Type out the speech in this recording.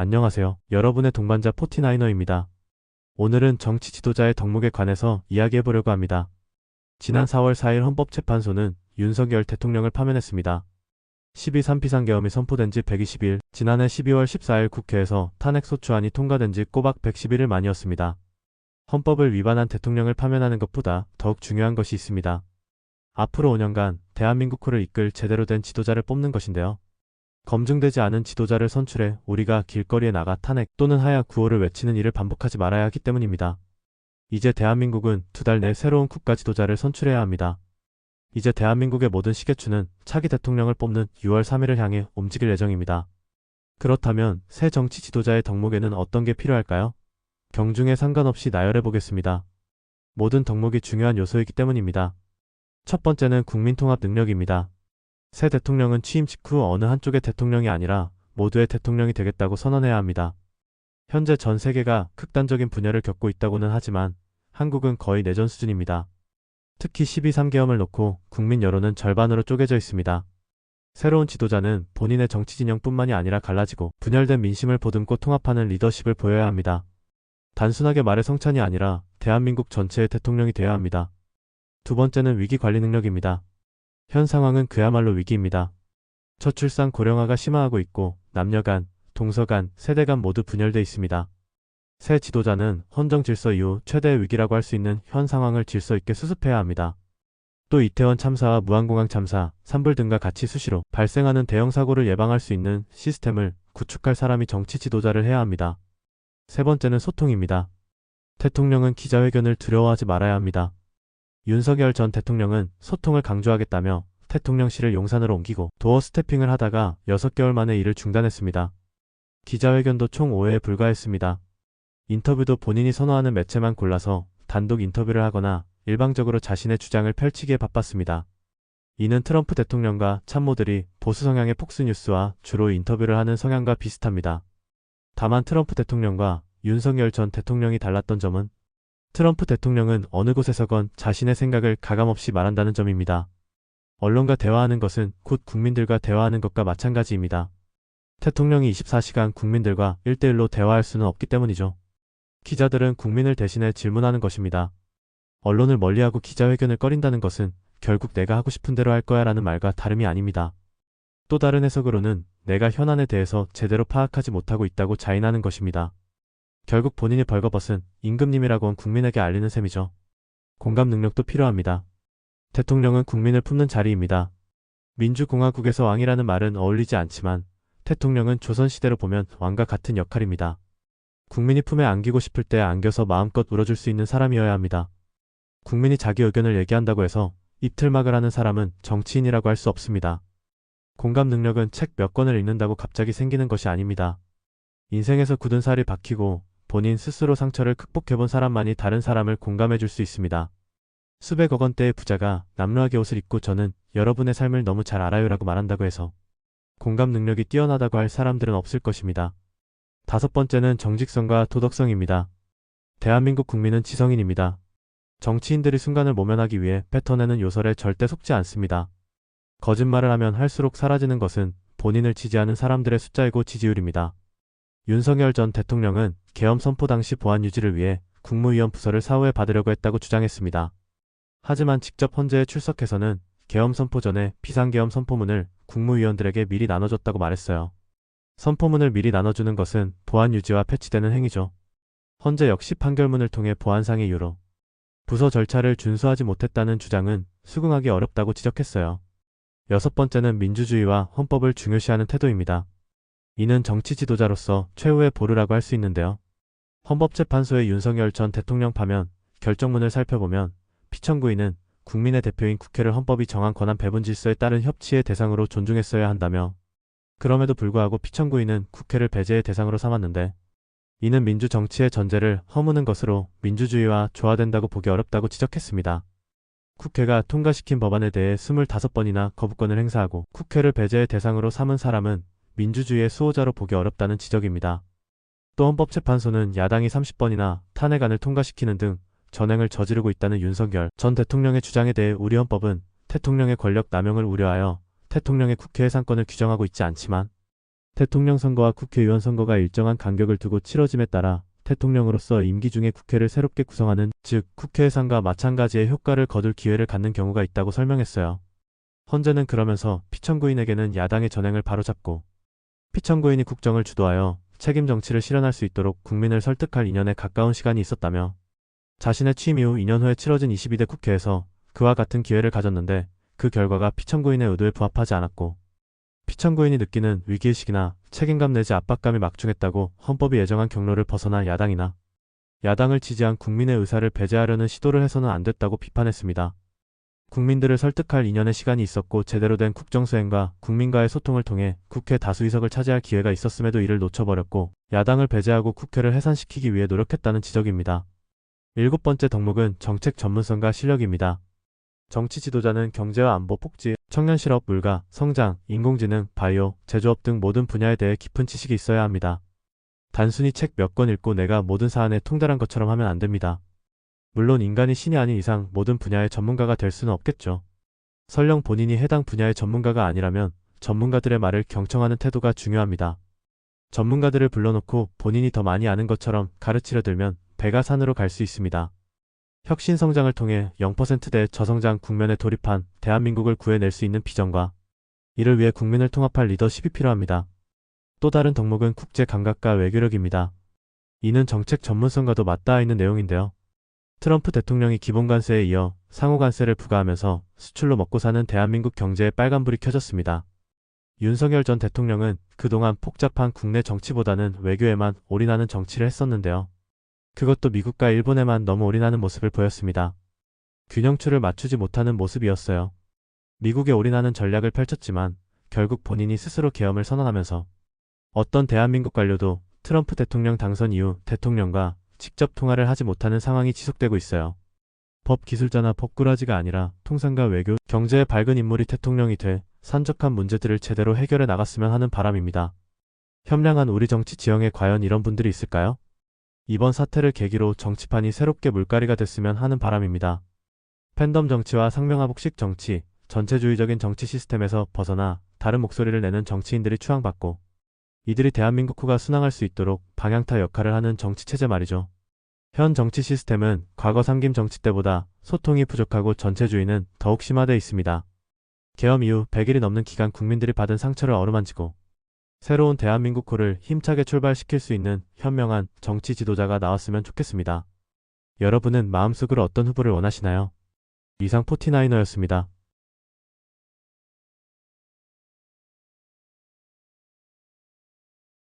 안녕하세요. 여러분의 동반자 포티나이너입니다. 오늘은 정치 지도자의 덕목에 관해서 이야기해 보려고 합니다. 지난 4월 4일 헌법재판소는 윤석열 대통령을 파면했습니다. 12.3 비상계엄이 선포된 지 120일, 지난해 12월 14일 국회에서 탄핵소추안이 통과된 지 꼬박 111일 만이었습니다. 헌법을 위반한 대통령을 파면하는 것보다 더욱 중요한 것이 있습니다. 앞으로 5년간 대한민국 호를 이끌 제대로 된 지도자를 뽑는 것인데요. 검증되지 않은 지도자를 선출해 우리가 길거리에 나가 탄핵 또는 하야 구호를 외치는 일을 반복하지 말아야 하기 때문입니다. 이제 대한민국은 두 달 내 새로운 국가 지도자를 선출해야 합니다. 이제 대한민국의 모든 시계추는 차기 대통령을 뽑는 6월 3일을 향해 움직일 예정입니다. 그렇다면 새 정치 지도자의 덕목에는 어떤 게 필요할까요? 경중에 상관없이 나열해 보겠습니다. 모든 덕목이 중요한 요소이기 때문입니다. 첫 번째는 국민통합 능력입니다. 새 대통령은 취임 직후 어느 한쪽의 대통령이 아니라 모두의 대통령이 되겠다고 선언해야 합니다. 현재 전 세계가 극단적인 분열을 겪고 있다고는 하지만 한국은 거의 내전 수준입니다. 특히 12.3계엄을 놓고 국민 여론은 절반으로 쪼개져 있습니다. 새로운 지도자는 본인의 정치 진영뿐만이 아니라 갈라지고 분열된 민심을 보듬고 통합하는 리더십을 보여야 합니다. 단순하게 말의 성찬이 아니라 대한민국 전체의 대통령이 되어야 합니다. 두 번째는 위기 관리 능력입니다. 현 상황은 그야말로 위기입니다. 저출산 고령화가 심화하고 있고 남녀 간, 동서 간, 세대 간 모두 분열돼 있습니다. 새 지도자는 헌정 질서 이후 최대의 위기라고 할 수 있는 현 상황을 질서 있게 수습해야 합니다. 또 이태원 참사와 무한공항 참사, 산불 등과 같이 수시로 발생하는 대형 사고를 예방할 수 있는 시스템을 구축할 사람이 정치 지도자를 해야 합니다. 세 번째는 소통입니다. 대통령은 기자회견을 두려워하지 말아야 합니다. 윤석열 전 대통령은 소통을 강조하겠다며 대통령실을 용산으로 옮기고 도어 스태핑을 하다가 6개월 만에 일을 중단했습니다. 기자회견도 총 5회에 불과했습니다. 인터뷰도 본인이 선호하는 매체만 골라서 단독 인터뷰를 하거나 일방적으로 자신의 주장을 펼치기에 바빴습니다. 이는 트럼프 대통령과 참모들이 보수 성향의 폭스뉴스와 주로 인터뷰를 하는 성향과 비슷합니다. 다만 트럼프 대통령과 윤석열 전 대통령이 달랐던 점은 트럼프 대통령은 어느 곳에서건 자신의 생각을 가감없이 말한다는 점입니다. 언론과 대화하는 것은 곧 국민들과 대화하는 것과 마찬가지입니다. 대통령이 24시간 국민들과 1대1로 대화할 수는 없기 때문이죠. 기자들은 국민을 대신해 질문하는 것입니다. 언론을 멀리하고 기자회견을 꺼린다는 것은 결국 내가 하고 싶은 대로 할 거야 라는 말과 다름이 아닙니다. 또 다른 해석으로는 내가 현안에 대해서 제대로 파악하지 못하고 있다고 자인하는 것입니다. 결국 본인이 벌거벗은 임금님이라고 한 국민에게 알리는 셈이죠. 공감 능력도 필요합니다. 대통령은 국민을 품는 자리입니다. 민주공화국에서 왕이라는 말은 어울리지 않지만 대통령은 조선시대로 보면 왕과 같은 역할입니다. 국민이 품에 안기고 싶을 때 안겨서 마음껏 울어줄 수 있는 사람이어야 합니다. 국민이 자기 의견을 얘기한다고 해서 입틀막을 하는 사람은 정치인이라고 할 수 없습니다. 공감 능력은 책 몇 권을 읽는다고 갑자기 생기는 것이 아닙니다. 인생에서 굳은 살이 박히고 본인 스스로 상처를 극복해본 사람만이 다른 사람을 공감해 줄 수 있습니다. 수백억 원대의 부자가 남루하게 옷을 입고 저는 여러분의 삶을 너무 잘 알아요라고 말한다고 해서 공감 능력이 뛰어나다고 할 사람들은 없을 것입니다. 다섯 번째는 정직성과 도덕성입니다. 대한민국 국민은 지성인입니다. 정치인들이 순간을 모면하기 위해 뱉어내는 요설에 절대 속지 않습니다. 거짓말을 하면 할수록 사라지는 것은 본인을 지지하는 사람들의 숫자이고 지지율입니다. 윤석열 전 대통령은 계엄 선포 당시 보안 유지를 위해 국무위원 부서를 사후에 받으려고 했다고 주장했습니다. 하지만 직접 헌재에 출석해서는 계엄 선포 전에 비상계엄 선포문을 국무위원들에게 미리 나눠줬다고 말했어요. 선포문을 미리 나눠주는 것은 보안 유지와 패치되는 행위죠. 헌재 역시 판결문을 통해 보안상의 이유로 부서 절차를 준수하지 못했다는 주장은 수긍하기 어렵다고 지적했어요. 여섯 번째는 민주주의와 헌법을 중요시하는 태도입니다. 이는 정치 지도자로서 최후의 보루라고 할 수 있는데요. 헌법재판소의 윤석열 전 대통령 파면 결정문을 살펴보면 피청구인은 국민의 대표인 국회를 헌법이 정한 권한 배분 질서에 따른 협치의 대상으로 존중했어야 한다며 그럼에도 불구하고 피청구인은 국회를 배제의 대상으로 삼았는데 이는 민주 정치의 전제를 허무는 것으로 민주주의와 조화된다고 보기 어렵다고 지적했습니다. 국회가 통과시킨 법안에 대해 25번이나 거부권을 행사하고 국회를 배제의 대상으로 삼은 사람은 민주주의의 수호자로 보기 어렵다는 지적입니다. 또 헌법재판소는 야당이 30번이나 탄핵안을 통과시키는 등 전횡을 저지르고 있다는 윤석열 전 대통령의 주장에 대해 우리 헌법은 대통령의 권력 남용을 우려하여 대통령의 국회 해산권을 규정하고 있지 않지만 대통령 선거와 국회의원 선거가 일정한 간격을 두고 치러짐에 따라 대통령으로서 임기 중에 국회를 새롭게 구성하는 즉 국회 예산과 마찬가지의 효과를 거둘 기회를 갖는 경우가 있다고 설명했어요. 헌재는 그러면서 피청구인에게는 야당의 전행을 바로잡고 피청구인이 국정을 주도하여 책임 정치를 실현할 수 있도록 국민을 설득할 2년에 가까운 시간이 있었다며 자신의 취임 이후 2년 후에 치러진 22대 국회에서 그와 같은 기회를 가졌는데 그 결과가 피청구인의 의도에 부합하지 않았고 피청구인이 느끼는 위기의식이나 책임감 내지 압박감이 막중했다고 헌법이 예정한 경로를 벗어나 야당이나 야당을 지지한 국민의 의사를 배제하려는 시도를 해서는 안 됐다고 비판했습니다. 국민들을 설득할 2년의 시간이 있었고 제대로 된 국정수행과 국민과의 소통을 통해 국회 다수의석을 차지할 기회가 있었음에도 이를 놓쳐버렸고 야당을 배제하고 국회를 해산시키기 위해 노력했다는 지적입니다. 일곱 번째 덕목은 정책 전문성과 실력입니다. 정치 지도자는 경제와 안보, 복지, 청년 실업, 물가, 성장, 인공지능, 바이오, 제조업 등 모든 분야에 대해 깊은 지식이 있어야 합니다. 단순히 책 몇 권 읽고 내가 모든 사안에 통달한 것처럼 하면 안 됩니다. 물론 인간이 신이 아닌 이상 모든 분야의 전문가가 될 수는 없겠죠. 설령 본인이 해당 분야의 전문가가 아니라면 전문가들의 말을 경청하는 태도가 중요합니다. 전문가들을 불러놓고 본인이 더 많이 아는 것처럼 가르치려 들면 배가 산으로 갈 수 있습니다. 혁신 성장을 통해 0%대 저성장 국면에 돌입한 대한민국을 구해낼 수 있는 비전과 이를 위해 국민을 통합할 리더십이 필요합니다. 또 다른 덕목은 국제 감각과 외교력입니다. 이는 정책 전문성과도 맞닿아 있는 내용인데요. 트럼프 대통령이 기본 관세에 이어 상호 관세를 부과하면서 수출로 먹고 사는 대한민국 경제에 빨간불이 켜졌습니다. 윤석열 전 대통령은 그동안 복잡한 국내 정치보다는 외교에만 올인하는 정치를 했었는데요. 그것도 미국과 일본에만 너무 올인하는 모습을 보였습니다. 균형추를 맞추지 못하는 모습이었어요. 미국에 올인하는 전략을 펼쳤지만 결국 본인이 스스로 계엄을 선언하면서 어떤 대한민국 관료도 트럼프 대통령 당선 이후 대통령과 직접 통화를 하지 못하는 상황이 지속되고 있어요. 법 기술자나 법꾸라지가 아니라 통상과 외교, 경제에 밝은 인물이 대통령이 돼 산적한 문제들을 제대로 해결해 나갔으면 하는 바람입니다. 현명한 우리 정치 지형에 과연 이런 분들이 있을까요? 이번 사태를 계기로 정치판이 새롭게 물갈이가 됐으면 하는 바람입니다. 팬덤 정치와 상명하복식 정치, 전체주의적인 정치 시스템에서 벗어나 다른 목소리를 내는 정치인들이 추앙받고 이들이 대한민국 후가 순항할 수 있도록 방향타 역할을 하는 정치체제 말이죠. 현 정치 시스템은 과거 삼김 정치 때보다 소통이 부족하고 전체주의는 더욱 심화되어 있습니다. 계엄 이후 100일이 넘는 기간 국민들이 받은 상처를 어루만지고 새로운 대한민국 후를 힘차게 출발시킬 수 있는 현명한 정치 지도자가 나왔으면 좋겠습니다. 여러분은 마음속으로 어떤 후보를 원하시나요? 이상 포티나이너였습니다.